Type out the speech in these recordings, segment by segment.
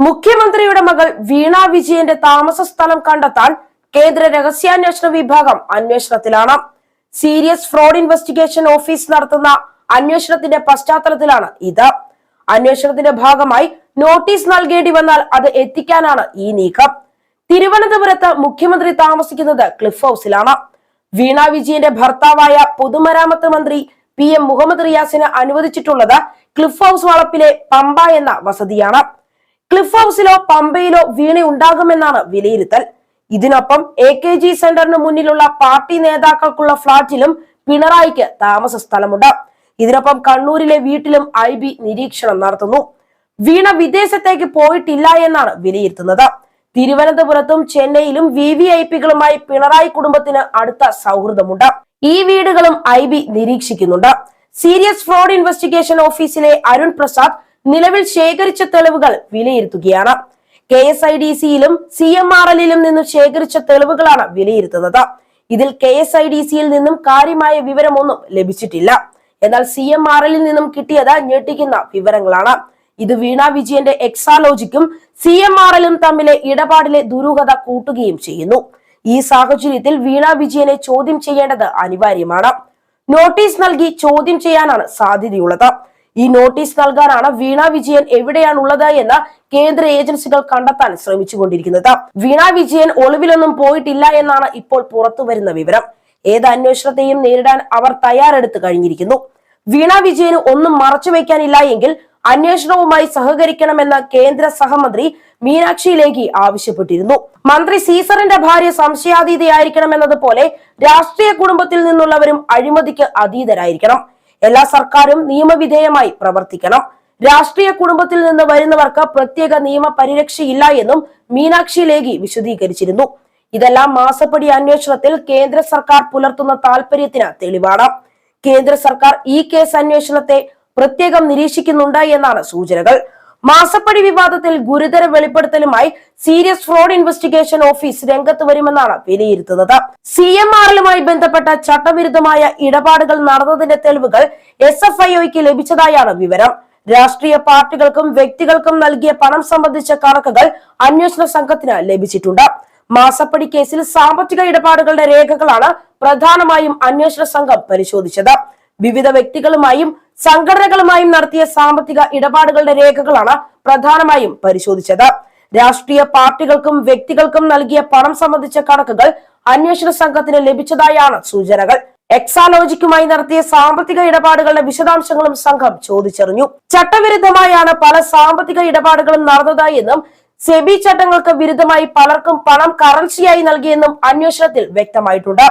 മുഖ്യമന്ത്രിയുടെ മകൾ വീണ വിജയന്റെ താമസ സ്ഥലം കണ്ടെത്താൻ കേന്ദ്ര രഹസ്യാന്വേഷണ വിഭാഗം അന്വേഷണത്തിലാണ്. സീരിയസ് ഫ്രോഡ് ഇൻവെസ്റ്റിഗേഷൻ ഓഫീസ് നടത്തുന്ന അന്വേഷണത്തിന്റെ പശ്ചാത്തലത്തിലാണ് ഇത്. അന്വേഷണത്തിന്റെ ഭാഗമായി നോട്ടീസ് നൽകേണ്ടി വന്നാൽ അത് എത്തിക്കാനാണ് ഈ നീക്കം. തിരുവനന്തപുരത്ത് മുഖ്യമന്ത്രി താമസിക്കുന്നത് ക്ലിഫ് ഹൗസിലാണ്. വീണ വിജയന്റെ ഭർത്താവായ പൊതുമരാമത്ത് മന്ത്രി പി എം മുഹമ്മദ് റിയാസിന് അനുവദിച്ചിട്ടുള്ളത് ക്ലിഫ് ഹൗസ് വളപ്പിലെ പമ്പ എന്ന വസതിയാണ്. ക്ലിഫ് ഹൗസിലോ പമ്പയിലോ വീണ ഉണ്ടാകുമെന്നാണ് വിലയിരുത്തൽ. ഇതിനൊപ്പം എ കെ ജി സെന്ററിന് മുന്നിലുള്ള പാർട്ടി നേതാക്കൾക്കുള്ള ഫ്ളാറ്റിലും പിണറായിക്ക് താമസ സ്ഥലമുണ്ട്. ഇതിനൊപ്പം കണ്ണൂരിലെ വീട്ടിലും ഐ ബി നിരീക്ഷണം നടത്തുന്നു. വീണ വിദേശത്തേക്ക് പോയിട്ടില്ല എന്നാണ് വിലയിരുത്തുന്നത്. തിരുവനന്തപുരത്തും ചെന്നൈയിലും വി വി ഐ പികളുമായി പിണറായി കുടുംബത്തിന് അടുത്ത സൗഹൃദമുണ്ട്. ഈ വീടുകളും ഐ ബി നിരീക്ഷിക്കുന്നുണ്ട്. സീരിയസ് ഫ്രോഡ് ഇൻവെസ്റ്റിഗേഷൻ ഓഫീസിലെ അരുൺ പ്രസാദ് നിലവിൽ ശേഖരിച്ച തെളിവുകൾ വിലയിരുത്തുകയാണ്. കെ എസ് ഐ ഡി സിയിലും സി എം ആർ എല്ലിലും നിന്നും ശേഖരിച്ച തെളിവുകളാണ് വിലയിരുത്തുന്നത്. ഇതിൽ കെ എസ് ഐ ഡി സിയിൽ നിന്നും കാര്യമായ വിവരമൊന്നും ലഭിച്ചിട്ടില്ല. എന്നാൽ സി എം ആർ എല്ലിൽ നിന്നും കിട്ടിയത് ഞെട്ടിക്കുന്ന വിവരങ്ങളാണ്. ഇത് വീണ വിജയന്റെ എക്സാലോജിക്കും സി എം ആർ എല്ലും തമ്മിലെ ഇടപാടിലെ ദുരൂഹത കൂട്ടുകയും ചെയ്യുന്നു. ഈ സാഹചര്യത്തിൽ വീണ വിജയനെ ചോദ്യം ചെയ്യേണ്ടത് അനിവാര്യമാണ്. നോട്ടീസ് നൽകി ചോദ്യം ചെയ്യാനാണ് സാധ്യതയുള്ളത്. ഈ നോട്ടീസ് നൽകാനാണ് വീണ വിജയൻ എവിടെയാണുള്ളത് എന്ന് കേന്ദ്ര ഏജൻസികൾ കണ്ടെത്താൻ ശ്രമിച്ചുകൊണ്ടിരിക്കുന്നത്. വീണ വിജയൻ ഒളിവിലൊന്നും പോയിട്ടില്ല എന്നാണ് ഇപ്പോൾ പുറത്തു വരുന്ന വിവരം. ഏത് അന്വേഷണത്തെയും നേരിടാൻ അവർ തയ്യാറെടുത്ത് കഴിഞ്ഞിരിക്കുന്നു. വീണ വിജയന് ഒന്നും മറച്ചു വെക്കാനില്ല എങ്കിൽ അന്വേഷണവുമായി സഹകരിക്കണമെന്ന് കേന്ദ്ര സഹമന്ത്രി മീനാക്ഷി ലേഖി ആവശ്യപ്പെട്ടിരുന്നു. മന്ത്രി സീസറിന്റെ ഭാര്യ സംശയാതീതയായിരിക്കണമെന്നതുപോലെ രാഷ്ട്രീയ കുടുംബത്തിൽ നിന്നുള്ളവരും അഴിമതിക്ക് അതീതരായിരിക്കണം. എല്ലാ സർക്കാരും നിയമവിധേയമായി പ്രവർത്തിക്കണം. രാഷ്ട്രീയ കുടുംബത്തിൽ നിന്ന് വരുന്നവർക്ക് പ്രത്യേക നിയമ പരിരക്ഷയില്ല എന്നും മീനാക്ഷി ലേഖി വിശദീകരിച്ചിരുന്നു. ഇതെല്ലാം മാസപ്പടി അന്വേഷണത്തിൽ കേന്ദ്ര സർക്കാർ പുലർത്തുന്ന താല്പര്യത്തിന് തെളിവാണ്. കേന്ദ്ര സർക്കാർ ഈ കേസ് അന്വേഷണത്തെ പ്രത്യേകം നിരീക്ഷിക്കുന്നുണ്ട് എന്നാണ് സൂചനകൾ. മാസപ്പടി വിവാദത്തിൽ ഗുരുതര വെളിപ്പെടുത്തലുമായി സീരിയസ് ഫ്രോഡ് ഇൻവെസ്റ്റിഗേഷൻ ഓഫീസ് രംഗത്ത് വരുമെന്നാണ് വിലയിരുത്തുന്നത്. സി എം ആറിലുമായി ബന്ധപ്പെട്ട ചട്ടവിരുദ്ധമായ ഇടപാടുകൾ നടന്നതിന്റെ തെളിവുകൾ എസ് എഫ് ഐഒയ്ക്ക് ലഭിച്ചതായാണ് വിവരം. രാഷ്ട്രീയ പാർട്ടികൾക്കും വ്യക്തികൾക്കും നൽകിയ പണം സംബന്ധിച്ച കണക്കുകൾ അന്വേഷണ സംഘത്തിന് ലഭിച്ചിട്ടുണ്ട്. മാസപ്പടി കേസിൽ സാമ്പത്തിക ഇടപാടുകളുടെ രേഖകളാണ് പ്രധാനമായും അന്വേഷണ സംഘം പരിശോധിച്ചത്. വിവിധ വ്യക്തികളുമായും സംഘടനകളുമായും നടത്തിയ സാമ്പത്തിക ഇടപാടുകളുടെ രേഖകളാണ് പ്രധാനമായും പരിശോധിച്ചത്. രാഷ്ട്രീയ പാർട്ടികൾക്കും വ്യക്തികൾക്കും നൽകിയ പണം സംബന്ധിച്ച കണക്കുകൾ അന്വേഷണ സംഘത്തിന് ലഭിച്ചതായാണ് സൂചനകൾ. എക്സാലോജിക്കുമായി നടത്തിയ സാമ്പത്തിക ഇടപാടുകളുടെ വിശദാംശങ്ങളും സംഘം ചോദിച്ചറിഞ്ഞു. ചട്ടവിരുദ്ധമായാണ് പല സാമ്പത്തിക ഇടപാടുകളും നടന്നതായി എന്നും സെബി ചട്ടങ്ങൾക്ക് വിരുദ്ധമായി പലർക്കും പണം കറൻസിയായി നൽകിയെന്നും അന്വേഷണത്തിൽ വ്യക്തമായിട്ടുണ്ട്.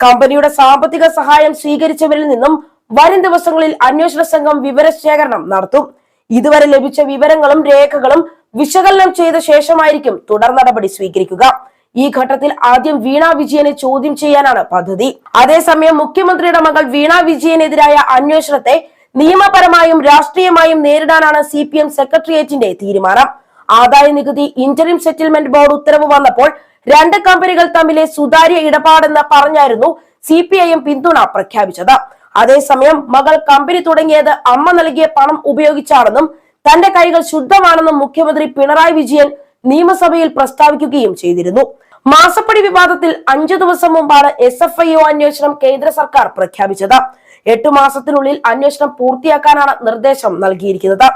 കമ്പനിയുടെ സാമ്പത്തിക സഹായം സ്വീകരിച്ചവരിൽ നിന്നും വരും ദിവസങ്ങളിൽ അന്വേഷണ സംഘം വിവരശേഖരണം നടത്തും. ഇതുവരെ ലഭിച്ച വിവരങ്ങളും രേഖകളും വിശകലനം ചെയ്ത ശേഷമായിരിക്കും തുടർ നടപടി സ്വീകരിക്കുക. ഈ ഘട്ടത്തിൽ ആദ്യം വീണ വിജയനെ ചോദ്യം ചെയ്യാനാണ് പദ്ധതി. അതേസമയം മുഖ്യമന്ത്രിയുടെ മകൾ വീണ വിജയനെതിരായ അന്വേഷണത്തെ നിയമപരമായും രാഷ്ട്രീയമായും നേരിടാനാണ് സി പി എം സെക്രട്ടേറിയറ്റിന്റെ തീരുമാനം. ആദായ നികുതി ഇന്ററിം സെറ്റിൽമെന്റ് ബോർഡ് ഉത്തരവ് വന്നപ്പോൾ രണ്ട് കമ്പനികൾ തമ്മിലെ സുതാര്യ ഇടപാടെന്ന് പറഞ്ഞായിരുന്നു സി പിന്തുണ പ്രഖ്യാപിച്ചത്. അതേസമയം മകൾ കമ്പനി തുടങ്ങിയത് അമ്മ നൽകിയ പണം ഉപയോഗിച്ചാണെന്നും തന്റെ കൈകൾ ശുദ്ധമാണെന്നും മുഖ്യമന്ത്രി പിണറായി വിജയൻ നിയമസഭയിൽ പ്രസ്താവിക്കുകയും ചെയ്തിരുന്നു. മാസപ്പടി വിവാദത്തിൽ അഞ്ചു ദിവസം മുമ്പാണ് എസ് എഫ് ഐ ഒ അന്വേഷണം കേന്ദ്ര സർക്കാർ പ്രഖ്യാപിച്ചത്. എട്ടു മാസത്തിനുള്ളിൽ അന്വേഷണം പൂർത്തിയാക്കാനാണ് നിർദ്ദേശം നൽകിയിരിക്കുന്നത്.